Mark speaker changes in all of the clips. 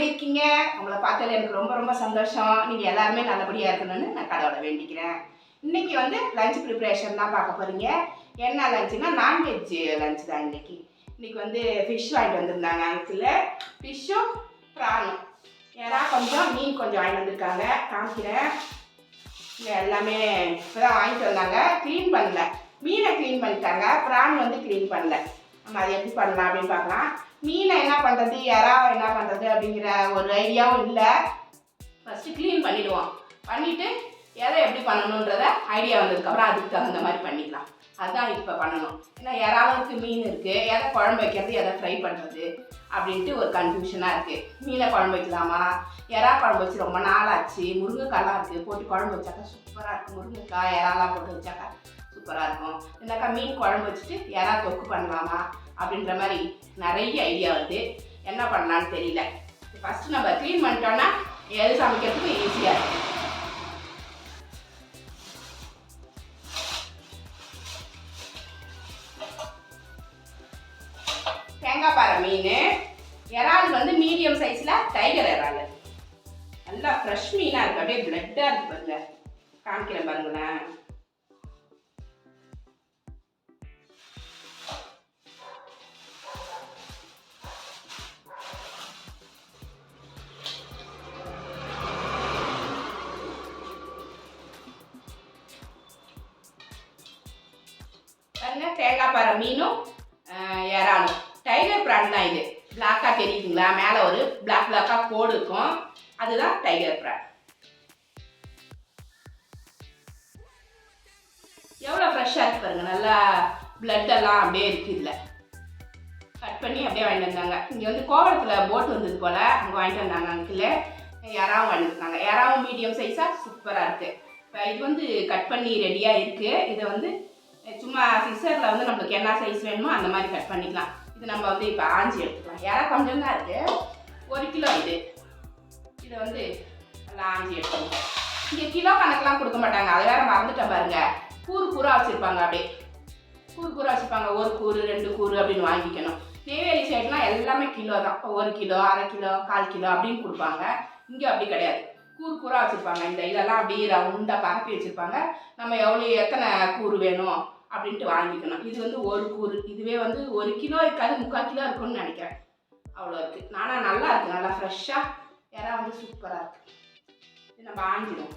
Speaker 1: எப்படி இருக்கீங்க? உங்களை பார்த்ததுல எனக்கு ரொம்ப ரொம்ப சந்தோஷம். நீங்கள் எல்லாருமே நல்லபடியாக இருக்கணும்னு நான் கடவுளை வேண்டிக்கிறேன். இன்னைக்கு வந்து லஞ்ச் ப்ரிப்பரேஷன் தான் பார்க்க போகிறீங்க என்ன லஞ்சுனா நான்வெஜ் லஞ்ச் தான் இன்னைக்கு. இன்னைக்கு வந்து ஃபிஷ் வாங்கிட்டு வந்திருந்தாங்க அங்கிள். ஃபிஷ்ஷும் ப்ரானும் ஏன்னா கொஞ்சம் மீன் கொஞ்சம் வாங்கிட்டு வந்திருக்காங்க. காமிக்கிறேன். இங்கே எல்லாமே இப்போதான் வாங்கிட்டு வந்தாங்க. க்ளீன் பண்ணல. மீனை க்ளீன் பண்ணிட்டாங்க ப்ரான் வந்து க்ளீன் பண்ணல. நம்ம அதை எப்படி பண்ணலாம் அப்படின்னு பார்க்கலாம். மீனை என்ன பண்ணுறது யாராவை என்ன பண்ணுறது அப்படிங்கிற ஒரு ஐடியாவும் இல்லை. ஃபஸ்ட்டு க்ளீன் பண்ணிவிடுவோம் பண்ணிவிட்டு எதை எப்படி பண்ணணுன்றத ஐடியா வந்ததுக்கப்புறம் அதுக்கு தகுந்த மாதிரி பண்ணிக்கலாம். அதுதான் இப்போ பண்ணணும். ஏன்னா யாராவுக்கு மீன் இருக்குது எதை குழம்பு வைக்கிறது எதை ஃப்ரை பண்ணுறது அப்படின்ட்டு ஒரு கன்ஃபியூஷனாக இருக்குது மீனை குழம்பு வைக்கலாமா? எறா குழம்பு வச்சு ரொம்ப நாளாச்சு. முருங்கைக்காய்லாம் இருக்குது போட்டு குழம்பு வச்சாக்கா சூப்பராக இருக்கும். முருங்கைக்காய் எறாலாம் போட்டு வச்சாக்கா சூப்பராக இருக்கும். இல்லைக்கா மீன் குழம்பு வச்சுட்டு எறா தொக்கு பண்ணலாமா? அப்படின்ற மாதிரி நிறைய ஐடியா வருது என்ன பண்ணலான்னு தெரியல. ஃபஸ்ட்டு நம்ம க்ளீன் பண்ணிட்டோன்னா எது சமைக்கிறதுக்கு ஈஸியாக இருக்கும். தேங்காய் பாறை மீன். இறால் வந்து மீடியம் சைஸில் டைகர் இறால். நல்லா ஃப்ரெஷ் மீனாக இருக்கு. அப்படியே பிளட்டாக இருக்குது பாருங்க. காமிக்கிறேன் பாருங்களேன். தேங்காய் பாறை மீனும் இறாலும் டைகர் பிரான் தான் இது. பிளாக்காக தெரியுதுங்களா? மேலே ஒரு பிளாக் பிளாக்காக கோடு இருக்கும். அதுதான் டைகர் பிரான் எவ்வளோ ஃப்ரெஷ்ஷாக இருக்கு பாருங்க. நல்லா பிளட் எல்லாம் அப்படியே இருக்கு இதில். கட் பண்ணி அப்படியே வாங்கிட்டு வந்தாங்க. இங்கே வந்து கோவளத்தில் போட் வந்தது போல். அங்கே வாங்கிட்டு வந்தாங்க அங்கில் யாராவும் வாங்கிட்டு வந்தாங்க. யாராவும் மீடியம் சைஸாக சூப்பராக இருக்குது இப்போ இது வந்து கட் பண்ணி ரெடியாக இருக்குது இதை வந்து சும்மா சிசரில் வந்து நம்மளுக்கு என்ன சைஸ் வேணுமோ அந்த மாதிரி கட் பண்ணிக்கலாம். இது நம்ம வந்து இப்போ ஆஞ்சி எடுத்துக்கலாம். ஏன்னா கொஞ்சம் தான் இருக்குது ஒரு கிலோ இது. இதை வந்து நல்லா ஆஞ்சி எடுத்துக்கலாம். இங்கே கிலோ கணக்கெலாம் கொடுக்க மாட்டாங்க. அதை வேறு மறந்துட்டேன் பாருங்க. கூறு கூறாக வச்சுருப்பாங்க அப்படியே. கூறு கூறாக வச்சுருப்பாங்க. ஒரு கூறு ரெண்டு கூறு அப்படின்னு வாங்கிக்கணும். நெய்வேலி சைட்லாம் எல்லாமே கிலோ தான். இப்போ ஒரு கிலோ அரை கிலோ கால் கிலோ அப்படின்னு கொடுப்பாங்க. இங்கே அப்படி கிடையாது. கூறு கூறாக வச்சுருப்பாங்க. இந்த இதெல்லாம் அப்படியே ரவுண்டாக பரப்பி வச்சுருப்பாங்க. நம்ம எவ்வளோ எத்தனை கூறு வேணும் அப்படின்ட்டு வாங்கிக்கணும். இது வந்து ஒரு கூறு. இதுவே வந்து ஒரு கிலோ இருக்காது முக்கால் கிலோ இருக்கும்னு நினைக்கிறேன். அவ்வளோ இருக்குது ஆனால் நல்லா இருக்குது நல்லா ஃப்ரெஷ்ஷாக இறா வந்து சூப்பராக இருக்குது நம்ம ஆஞ்சிடும்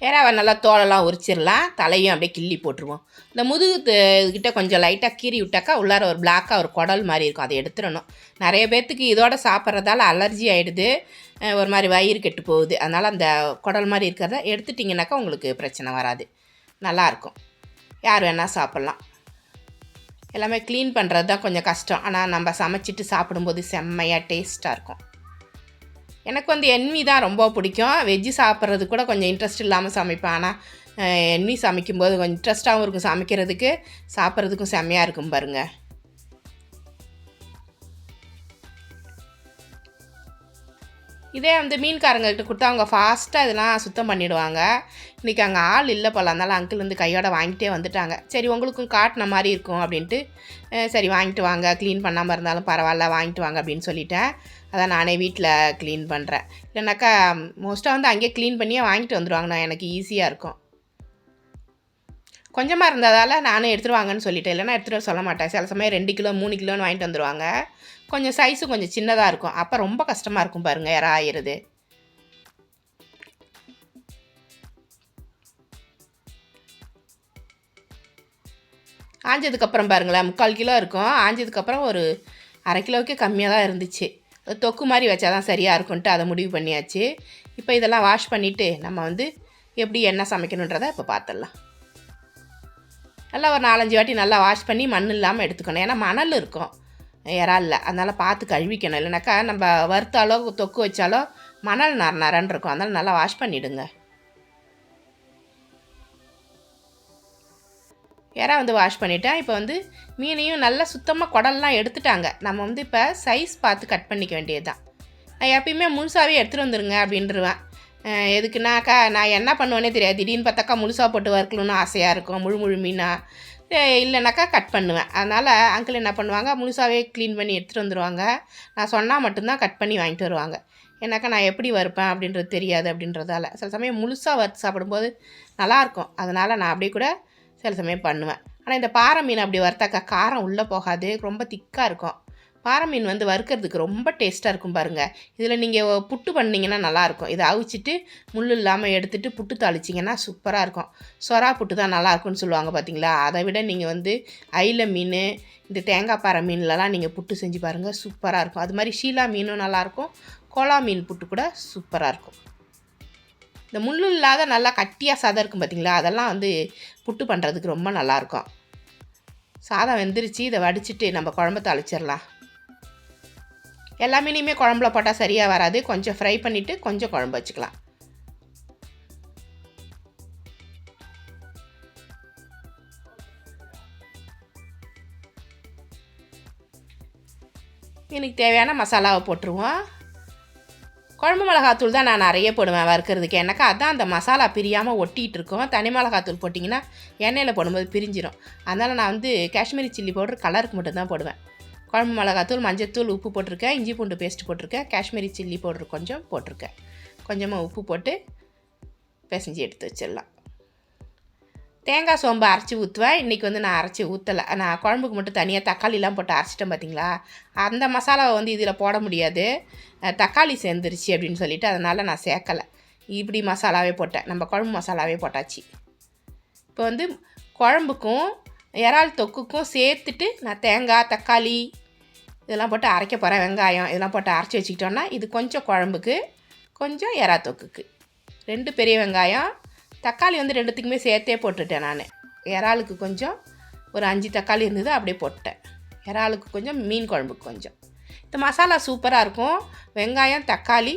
Speaker 2: ஏறாவை நல்லா தோலெல்லாம் உரிச்சிடலாம் தலையும் அப்படியே கிள்ளி போட்டுருவோம் இந்த முதுகு து- கிட்ட கொஞ்சம் லைட்டாக கீறி விட்டாக்கா உள்ளார ஒரு பிளாக்காக ஒரு குடல் மாதிரி இருக்கும். அதை எடுத்துடணும். நிறைய பேர்த்துக்கு இதோட சாப்பிட்றதால அலர்ஜி ஆகிடுது ஒரு மாதிரி வயிறு கெட்டு போகுது. அதனால் அந்த குடல் மாதிரி இருக்கிறத எடுத்துட்டிங்கனாக்கா உங்களுக்கு பிரச்சனை வராது. நல்லாயிருக்கும் யார் வேணால் சாப்பிட்லாம். எல்லாமே க்ளீன் பண்ணுறது தான் கொஞ்சம் கஷ்டம். ஆனால் நம்ம சமைச்சிட்டு சாப்பிடும்போது செம்மையாக டேஸ்ட்டாக இருக்கும். எனக்கு வந்து என்வி தான் ரொம்ப பிடிக்கும். வெஜ்ஜு சாப்பிட்றது கூட கொஞ்சம் இன்ட்ரெஸ்ட் இல்லாமல் சமைப்பேன். ஆனால் என்வி சமைக்கும்போது கொஞ்சம் இன்ட்ரெஸ்ட்டாகவும் இருக்கும் சமைக்கிறதுக்கு. சாப்பிட்றதுக்கும் செம்மையாக இருக்கும் பாருங்கள் இதே வந்து மீன்காரங்ககிட்ட கொடுத்தா அவங்க ஃபாஸ்ட்டாக இதெல்லாம் சுத்தம் பண்ணிவிடுவாங்க இன்றைக்கி அங்கே ஆள் இல்லை போல. அதனால அங்கிள் வந்து கையோட வாங்கிட்டே வந்துட்டாங்க. சரி உங்களுக்கும் காட்டின மாதிரி இருக்கும் அப்படின்ட்டு சரி வாங்கிட்டு வாங்க. க்ளீன் பண்ணாமல் இருந்தாலும் பரவாயில்ல வாங்கிட்டு வாங்க அப்படின்னு சொல்லிட்டேன். அதான் நானே வீட்டில் க்ளீன் பண்ணுறேன் இல்லைனாக்கா மோஸ்ட்டாக வந்து அங்கேயே க்ளீன் பண்ணியே வாங்கிட்டு வந்துடுவாங்க நான் எனக்கு ஈஸியாக இருக்கும். கொஞ்சமாக இருந்ததால் நானும் எடுத்துகிட்டு வாங்கன்னு சொல்லிட்டேன். இல்லைன்னா எடுத்துகிட்டு சொல்ல மாட்டேன். சில சமயம் ரெண்டு கிலோ மூணு கிலோன்னு வாங்கிட்டு வந்துடுவாங்க கொஞ்சம் சைஸு கொஞ்சம் சின்னதாக இருக்கும். அப்போ ரொம்ப கஷ்டமாக இருக்கும் பாருங்கள் யாரா ஆயிடுது ஆஞ்சதுக்கப்புறம் பாருங்களேன் முக்கால் கிலோ இருக்கும். ஆஞ்சதுக்கப்புறம் ஒரு அரை கிலோவுக்கே கம்மியாக தான் இருந்துச்சு. தொக்கு மாதிரி வச்சா தான் சரியாக இருக்கும்ன்ட்டு அதை முடிவு பண்ணியாச்சு. இப்போ இதெல்லாம் வாஷ் பண்ணிவிட்டு நம்ம வந்து எப்படி என்ன சமைக்கணுன்றதை இப்போ பார்த்துடலாம் நல்லா ஒரு நாலஞ்சு வாட்டி நல்லா வாஷ் பண்ணி மண் இல்லாமல் எடுத்துக்கணும். ஏன்னா மணல் இருக்கும். இறாலில் அதனால் பார்த்து கழுவிக்கணும். இல்லைனாக்கா நம்ம வறுத்தாலோ தொக்கு வச்சாலோ மணல் நர நரன் இருக்கும். அதனால் நல்லா வாஷ் பண்ணிவிடுங்க இறா வந்து வாஷ் பண்ணிட்டேன். இப்போ வந்து மீனையும் நல்லா சுத்தமாக குடல்லாம் எடுத்துட்டாங்க. நம்ம வந்து இப்போ சைஸ் பார்த்து கட் பண்ணிக்க வேண்டியது தான் நான் எப்பயுமே முழுசாகவே எடுத்துகிட்டு வந்துடுங்க அப்படின்றவேன். எதுக்குனாக்கா நான் என்ன பண்ணுவேனே தெரியாது. திடீர்னு பார்த்தாக்கா முழுசாக போட்டு வறுக்கணும்னு ஆசையாக இருக்கும். முழு முழு மீனாக இல்லைனாக்கா கட் பண்ணுவேன். அதனால் அங்கிள் என்ன பண்ணுவாங்க முழுசாகவே க்ளீன் பண்ணி எடுத்துகிட்டு வந்துடுவாங்க நான் சொன்னால் மட்டும்தான் கட் பண்ணி வாங்கிட்டு வருவாங்க. ஏன்னாக்கா நான் எப்படி வறுப்பேன் அப்படின்றது தெரியாது அப்படின்றதால. சில சமயம் முழுசாக வறுத்து சாப்பிடும்போது நல்லாயிருக்கும். அதனால் நான் அப்படியே கூட சில சமயம் பண்ணுவேன். ஆனால் இந்த பாறை மீன் அப்படி வறுத்தாக்கா காரம் உள்ளே போகாது. ரொம்ப திக்காக இருக்கும். பாறை மீன் வந்து வறுக்கிறதுக்கு ரொம்ப டேஸ்ட்டாக இருக்கும் பாருங்கள் இதில் நீங்கள் புட்டு பண்ணிங்கன்னா நல்லாயிருக்கும் இதை அவிச்சிட்டு முள் இல்லாமல் எடுத்துகிட்டு புட்டு தாளிச்சிங்கன்னா சூப்பராக இருக்கும். சொரா புட்டு தான் நல்லாயிருக்கும்னு சொல்லுவாங்க பார்த்தீங்களா அதை விட நீங்கள் வந்து ஐல மீன் இந்த தேங்காய் பாறை மீன்லலாம் நீங்கள் புட்டு செஞ்சு பாருங்கள் சூப்பராக இருக்கும். அது மாதிரி ஷீலா மீனும் நல்லாயிருக்கும் கோலா மீன் புட்டு கூட சூப்பராக இருக்கும். இந்த முள் இல்லாத நல்லா கட்டியாக சாதம் இருக்கும் பார்த்தீங்களா அதெல்லாம் வந்து புட்டு பண்ணுறதுக்கு ரொம்ப நல்லாயிருக்கும் சாதம் வெந்துருச்சு. இதை வடிச்சிட்டு நம்ம குழம்பு தாளிச்சிடலாம். எல்லா மீனையுமே குழம்புல போட்டால் சரியாக வராது. கொஞ்சம் ஃப்ரை பண்ணிவிட்டு கொஞ்சம் குழம்பு வச்சுக்கலாம். எனக்கு தேவையான மசாலாவை போட்டுருவோம். குழம்பு மிளகாத்தூள் தான் நான் நிறைய போடுவேன் வறுக்கிறதுக்கு. எனக்கா அதான் அந்த மசாலா பிரியாமல் ஒட்டிகிட்டு இருக்கும். தனி மிளகாத்தூள் போட்டிங்கன்னா எண்ணெயில் போடும்போது பிரிஞ்சிடும் அதனால் நான் வந்து காஷ்மீரி சில்லி பவுடர் கலருக்கு மட்டும்தான் போடுவேன். குழம்பு மிளகாத்தூள் மஞ்சத்தூள் உப்பு போட்டிருக்கேன். இஞ்சி பூண்டு பேஸ்ட் போட்டிருக்கேன். காஷ்மீரி சில்லி பவுடர் கொஞ்சம் போட்டிருக்கேன். கொஞ்சமாக உப்பு போட்டு பிசைஞ்சு எடுத்து வச்சிடலாம். தேங்காய் சோம்பு அரைச்சி ஊற்றுவேன் இன்றைக்கி வந்து நான் அரைச்சி ஊற்றலை நான் குழம்புக்கு மட்டும் தனியாக தக்காளிலாம் போட்டு அரைச்சிட்டேன் பார்த்தீங்களா அந்த மசாலாவை வந்து இதில் போட முடியாது. தக்காளி சேர்ந்துருச்சு அப்படின்னு சொல்லிட்டு அதனால் நான் சேர்க்கலை. இப்படி மசாலாவே போட்டேன். நம்ம குழம்பு மசாலாவே போட்டாச்சு. இப்போ வந்து குழம்புக்கும் இறால் தொக்குக்கும் சேர்த்துட்டு நான் தேங்காய் தக்காளி இதெல்லாம் போட்டு அரைக்க போகிறேன் வெங்காயம் இதெல்லாம் போட்டு அரைச்சி வச்சுக்கிட்டோன்னா இது கொஞ்சம் குழம்புக்கு கொஞ்சம் எறா தொக்குக்கு. ரெண்டு பெரிய வெங்காயம் தக்காளி வந்து ரெண்டுத்துக்குமே சேர்த்தே போட்டுட்டேன் நான். இறாலுக்கு கொஞ்சம் ஒரு அஞ்சு தக்காளி இருந்தது அப்படியே போட்டேன். இறாலுக்கு கொஞ்சம் மீன் குழம்புக்கு கொஞ்சம். இந்த மசாலா சூப்பராக இருக்கும். வெங்காயம் தக்காளி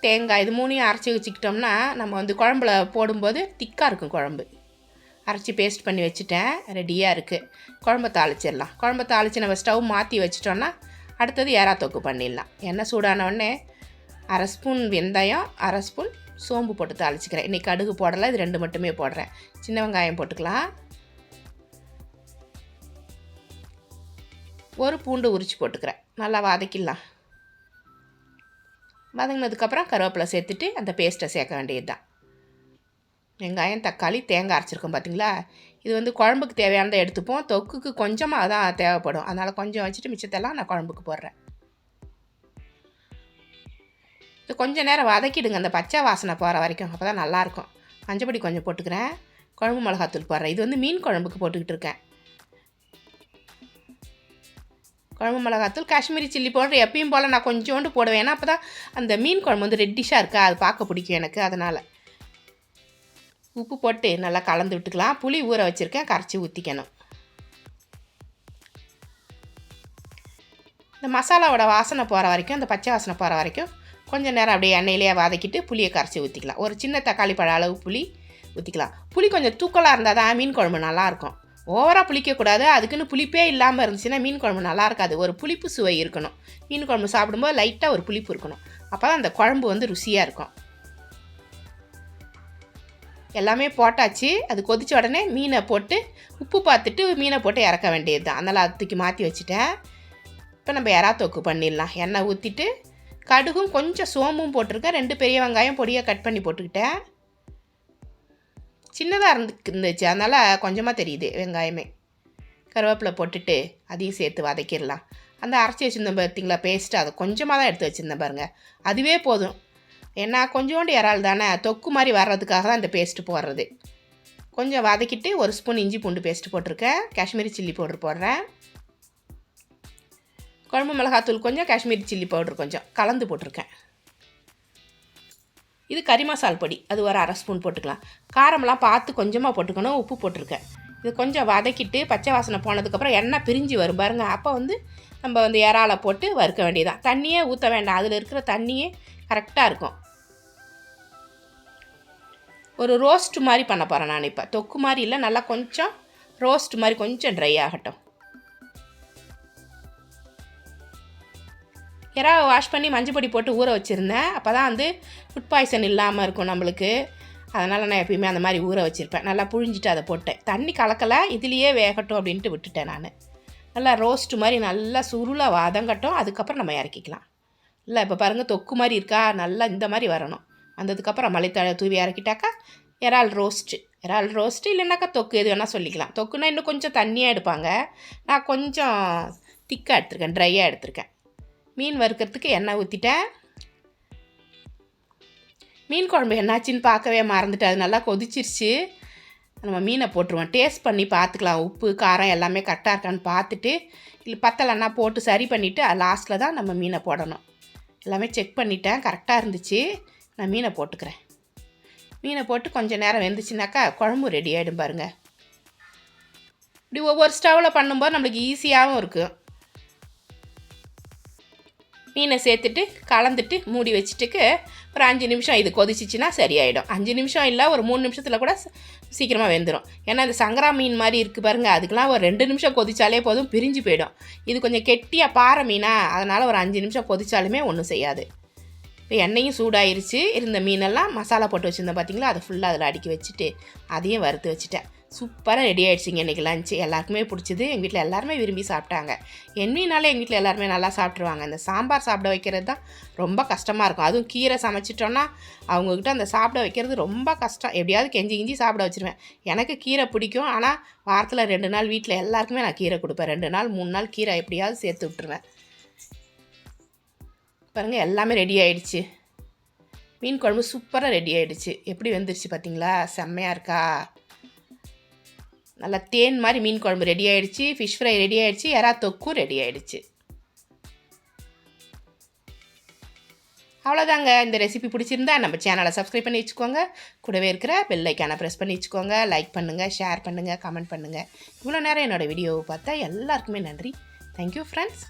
Speaker 2: தேங்காய் இது மூணையும் அரைச்சி வச்சுக்கிட்டோம்னா நம்ம வந்து குழம்புல போடும்போது திக்காக இருக்கும் குழம்பு. அரைச்சி பேஸ்ட் பண்ணி வச்சுட்டேன். ரெடியாக இருக்குது குழம்ப தாளிச்சிடலாம் குழம்ப தாளித்து நம்ம ஸ்டவ் மாற்றி வச்சிட்டோன்னா அடுத்தது ஏறா தொக்கு பண்ணிடலாம். எண்ணெய் சூடான உடனே அரை ஸ்பூன் வெந்தயம் அரை ஸ்பூன் சோம்பு போட்டு தாளிச்சிக்கிறேன் இன்றைக்கி கடுகு போடலை இது ரெண்டு மட்டுமே போடுறேன். சின்ன வெங்காயம் போட்டுக்கலாம். ஒரு பூண்டு உரிச்சு போட்டுக்கிறேன். நல்லா வதக்கிடலாம். வதங்கினதுக்கப்புறம் கருவேப்பிலை சேர்த்துட்டு அந்த பேஸ்ட்டை சேர்க்க வேண்டியது தான் வெங்காயம் தக்காளி தேங்காய் அரைச்சிருக்கோம் பார்த்தீங்களா இது வந்து குழம்புக்கு தேவையானதை எடுத்துப்போம். தொக்குக்கு கொஞ்சமாக தான் தேவைப்படும். அதனால் கொஞ்சம் வச்சுட்டு மிச்சத்தெல்லாம் நான் குழம்புக்கு போடுறேன். இது கொஞ்சம் நேரம் வதக்கிடுங்க. அந்த பச்சை வாசனை போகிற வரைக்கும். அப்போ தான் நல்லாயிருக்கும். மஞ்சப்பொடி கொஞ்சம் போட்டுக்கிறேன். குழம்பு மிளகாத்தூள் போடுறேன். இது வந்து மீன் குழம்புக்கு போட்டுக்கிட்டு இருக்கேன். குழம்பு மிளகாத்தூள் காஷ்மீரி சில்லி பவுடர் எப்பயும் போல் நான் கொஞ்சோண்டு போடுவேன். ஏன்னா அப்போ தான் அந்த மீன் குழம்பு வந்து ரெட்டிஷாக இருக்கா? அது பார்க்க பிடிக்கும் எனக்கு. அதனால். உப்பு போட்டு நல்லா கலந்து விட்டுக்கலாம். புளி ஊற வச்சுருக்கேன். கரைச்சி ஊற்றிக்கணும் இந்த மசாலாவோட வாசனை போகிற வரைக்கும் இந்த பச்சை வாசனை போகிற வரைக்கும் கொஞ்சம் நேரம் அப்படியே எண்ணெயிலேயே வதக்கிட்டு புளியை கரைச்சி ஊற்றிக்கலாம் ஒரு சின்ன தக்காளி பழ அளவு புளி ஊற்றிக்கலாம் புளி கொஞ்சம் தூக்கலாக இருந்தால் தான் மீன் குழம்பு நல்லாயிருக்கும் ஓவராக புளிக்கக்கூடாது அதுக்குன்னு புளிப்பே இல்லாமல் இருந்துச்சுன்னா மீன் குழம்பு நல்லா இருக்காது. ஒரு புளிப்பு சுவை இருக்கணும். மீன் குழம்பு சாப்பிடும்போது லைட்டாக ஒரு புளிப்பு இருக்கணும். அப்போ தான் அந்த குழம்பு வந்து ருசியாக இருக்கும். எல்லாமே போட்டாச்சு. அது கொதித்த உடனே மீனை போட்டு உப்பு பார்த்துட்டு மீனை போட்டு இறக்க வேண்டியது தான் அதனால் அது தூக்கி மாற்றி வச்சுட்டேன். இப்போ நம்ம எறா தொக்கு பண்ணிடலாம். எண்ணெய் ஊற்றிட்டு கடுகும் கொஞ்சம் சோம்பும் போட்டிருக்கேன். ரெண்டு பெரிய வெங்காயம் பொடியாக கட் பண்ணி போட்டுக்கிட்டேன். சின்னதாக இருந்து இருந்துச்சு. அதனால் கொஞ்சமாக தெரியுது வெங்காயமே. கருவேப்பிலை போட்டுட்டு அதையும் சேர்த்து வதக்கிடலாம். அந்த அரைச்சி வச்சுருந்தேன் பார்த்தீங்களா பேஸ்ட்டு அதை கொஞ்சமாக தான் எடுத்து வச்சுருந்தேன் பாருங்கள் அதுவே போதும். ஏன்னா கொஞ்சோண்டு இறால் தானே தொக்கு மாதிரி வர்றதுக்காக தான் இந்த பேஸ்ட்டு போடுறது. கொஞ்சம் வதக்கிட்டு ஒரு ஸ்பூன் இஞ்சி பூண்டு பேஸ்ட்டு போட்டிருக்கேன். காஷ்மீரி சில்லி பவுடர் போடுறேன். குழம்பு மிளகாத்தூள் கொஞ்சம் காஷ்மீரி சில்லி பவுடர் கொஞ்சம் கலந்து போட்டிருக்கேன். இது கறி மசால் பொடி அது ஒரு அரை ஸ்பூன் போட்டுக்கலாம். காரமெல்லாம் பார்த்து கொஞ்சமாக போட்டுக்கணும் உப்பு போட்டிருக்கேன். இது கொஞ்சம் வதக்கிட்டு பச்சை வாசனை போனதுக்கப்புறம் எண்ணெய் பிரிஞ்சு வரும் பாருங்கள் அப்போ வந்து நம்ம வந்து இறாலை போட்டு வறுக்க வேண்டியதான் தண்ணியே ஊற்ற வேண்டாம். அதில் இருக்கிற தண்ணியே கரெக்டாக இருக்கும். ஒரு ரோஸ்ட் மாதிரி பண்ண போகிறேன் நான் இப்போ. தொக்கு மாதிரி இல்லை நல்லா கொஞ்சம் ரோஸ்ட் மாதிரி கொஞ்சம் ட்ரை ஆகட்டும். இறாவை வாஷ் பண்ணி மஞ்சள் பொடி போட்டு ஊற வச்சுருந்தேன். அப்போ தான் வந்து ஃபுட் பாய்சன் இல்லாமல் இருக்கும் நம்மளுக்கு. அதனால் நான் எப்பயுமே அந்த மாதிரி ஊற வச்சுருப்பேன். நல்லா புழிஞ்சிட்டு அதை போட்டேன். தண்ணி கலக்கலை இதுலேயே வேகட்டும் அப்படின்ட்டு விட்டுட்டேன் நான். நல்லா ரோஸ்ட் மாதிரி நல்லா சுருளாக வதங்கட்டும் அதுக்கப்புறம் நம்ம இறக்கிக்கலாம். இல்லை இப்போ பாருங்கள் தொக்கு மாதிரி இருக்கா? நல்லா இந்த மாதிரி வரணும். வந்ததுக்கப்புறம் மல்லித்தழை தூவி இறக்கிட்டாக்கா இறால் ரோஸ்ட்டு இறால் ரோஸ்ட்டு இல்லைனாக்கா தொக்கு எது வேணால் சொல்லிக்கலாம். தொக்குனா இன்னும் கொஞ்சம் தண்ணியாக எடுப்பாங்க. நான் கொஞ்சம் திக்காக எடுத்திருக்கேன் ட்ரையாக எடுத்திருக்கேன். மீன் வறுக்கிறதுக்கு எண்ணெய் ஊற்றிட்டேன் மீன் குழம்பு என்னாச்சுன்னு பார்க்கவே மறந்துட்டேன். அது நல்லா கொதிச்சிருச்சு. நம்ம மீனை போட்டுருவோம். டேஸ்ட் பண்ணி பார்த்துக்கலாம். உப்பு காரம் எல்லாமே கரெக்டாக இருக்கான்னு பார்த்துட்டு இல்லை பத்தலைன்னா போட்டு சரி பண்ணிவிட்டு லாஸ்ட்டில் தான் நம்ம மீனை போடணும். எல்லாமே செக் பண்ணிட்டேன். கரெக்டாக இருந்துச்சு. நான் மீனை போட்டுக்கிறேன். மீனை போட்டு கொஞ்சம் நேரம் வெந்துச்சுனாக்கா குழம்பு ரெடி ஆகிடும் பாருங்கள் இப்படி ஒவ்வொரு ஸ்டவ்வில் பண்ணும்போது நம்மளுக்கு ஈஸியாகவும் இருக்கும் மீனை சேர்த்துட்டு கலந்துட்டு மூடி வச்சுட்டுக்கு ஒரு அஞ்சு நிமிஷம் இது கொதிச்சிச்சின்னா சரியாயிடும். அஞ்சு நிமிஷம் இல்லை ஒரு மூணு நிமிஷத்தில் கூட சீக்கிரமாக வெந்துடும் ஏன்னா இந்த சங்கரா மீன் மாதிரி இருக்குது பாருங்கள் அதுக்கெலாம் ஒரு ரெண்டு நிமிஷம் கொதிச்சாலே போதும் பிரிஞ்சு போயிடும். இது கொஞ்சம் கெட்டியாக பாறை மீனா அதனால் ஒரு அஞ்சு நிமிஷம் கொதிச்சாலுமே ஒன்றும் செய்யாது. இப்போ எண்ணெயும் சூடாயிருச்சு. இருந்த மீனெல்லாம் மசாலா போட்டு வச்சுருந்தேன் பார்த்தீங்களா அதை ஃபுல்லாக அதில் அடுக்கி வச்சுட்டு அதையும் வறுத்து வச்சுட்டேன். சூப்பராக ரெடி ஆகிடுச்சிங்க இன்றைக்கி லஞ்சு எல்லாருக்குமே பிடிச்சது. எங்கள் வீட்டில் எல்லாருமே விரும்பி சாப்பிட்டாங்க. என் எங்கள் வீட்டில் எல்லாருமே நல்லா சாப்பிட்ருவாங்க இந்த சாம்பார் சாப்பிட வைக்கிறது தான் ரொம்ப கஷ்டமாக இருக்கும். அதுவும் கீரை சமைச்சிட்டோன்னா அவங்கக்கிட்ட அந்த சாப்பிட வைக்கிறது ரொம்ப கஷ்டம். எப்படியாவது கெஞ்சி கிஞ்சி சாப்பிட வச்சிருவேன். எனக்கு கீரை பிடிக்கும். ஆனால் வாரத்தில் ரெண்டு நாள் வீட்டில் எல்லாருக்குமே நான் கீரை கொடுப்பேன். ரெண்டு நாள் மூணு நாள் கீரை எப்படியாவது சேர்த்து விட்டுருவேன். பாருங்கள் எல்லாமே ரெடி ஆயிடுச்சு. மீன் குழம்பு சூப்பராக ரெடி ஆகிடுச்சு எப்படி வெந்துருச்சு பார்த்தீங்களா செம்மையாக இருக்கா? நல்லா தேன் மாதிரி மீன் குழம்பு ரெடி ஆயிடுச்சு ஃபிஷ் ஃப்ரை ரெடி ஆயிடுச்சு எறா தொக்கும் ரெடி ஆயிடுச்சு. அவ்வளோதாங்க இந்த ரெசிபி பிடிச்சிருந்தா நம்ம சேனலை சப்ஸ்கிரைப் பண்ணி வச்சுக்கோங்க. கூடவே இருக்கிற பெல் ஐக்கானை ப்ரெஸ் பண்ணி வச்சுக்கோங்க. லைக் பண்ணுங்கள் ஷேர் பண்ணுங்கள் கமெண்ட் பண்ணுங்கள் இவ்வளோ நேரம் என்னோடய வீடியோவை பார்த்தா எல்லாருக்குமே நன்றி. Thank you friends